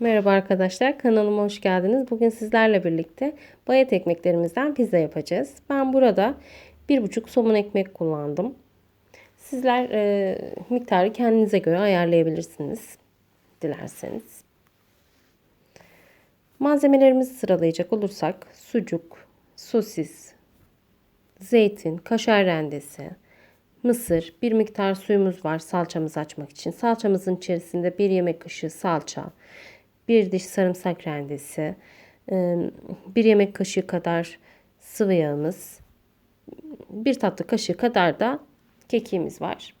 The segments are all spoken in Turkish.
Merhaba arkadaşlar, kanalıma hoş geldiniz. Bugün sizlerle birlikte bayat ekmeklerimizden pizza yapacağız. Ben burada 1,5 somun ekmek kullandım. Sizler e, miktarı kendinize göre ayarlayabilirsiniz dilerseniz. Malzemelerimizi sıralayacak olursak sucuk, sosis, zeytin, kaşar rendesi, mısır, bir miktar suyumuz var salçamızı açmak için. Salçamızın içerisinde bir yemek kaşığı salça, bir diş sarımsak rendesi, bir yemek kaşığı kadar sıvı yağımız, bir tatlı kaşığı kadar da kekiğimiz var.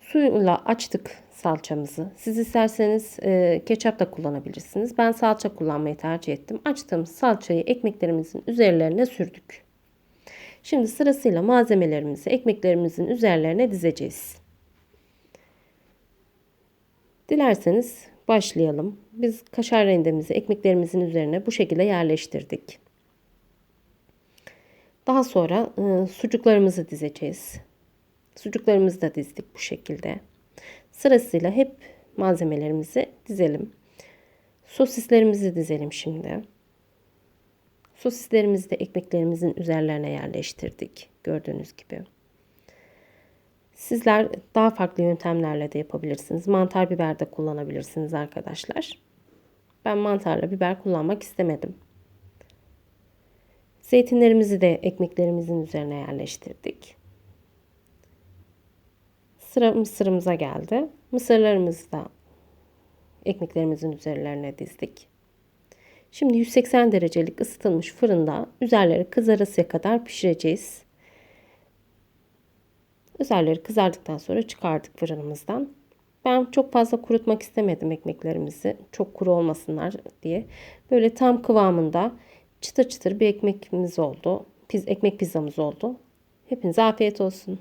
Suyla açtık salçamızı. Siz isterseniz e, ketçap da kullanabilirsiniz. Ben salça kullanmayı tercih ettim. Açtığımız salçayı ekmeklerimizin üzerlerine sürdük. Şimdi sırasıyla malzemelerimizi ekmeklerimizin üzerlerine dizeceğiz. Dilerseniz başlayalım. Biz kaşar rendemizi ekmeklerimizin üzerine bu şekilde yerleştirdik. Daha sonra e, sucuklarımızı dizeceğiz. Sucuklarımızı da dizdik bu şekilde. Sırasıyla hep malzemelerimizi dizelim. Sosislerimizi dizelim şimdi. Sosislerimizi de ekmeklerimizin üzerlerine yerleştirdik. Gördüğünüz gibi. Sizler daha farklı yöntemlerle de yapabilirsiniz. Mantar biber de kullanabilirsiniz arkadaşlar. Ben mantarla biber kullanmak istemedim. Zeytinlerimizi de ekmeklerimizin üzerine yerleştirdik. Sıra mısırımıza geldi. Mısırlarımızı da ekmeklerimizin üzerlerine dizdik. Şimdi 180 derecelik ısıtılmış fırında üzerleri kızarasıya kadar pişireceğiz. Üzerleri kızardıktan sonra çıkardık fırınımızdan. Ben çok fazla kurutmak istemedim ekmeklerimizi. Çok kuru olmasınlar diye. Böyle tam kıvamında çıtır çıtır bir ekmekimiz oldu. Piz, ekmek pizzamız oldu. Hepinize afiyet olsun.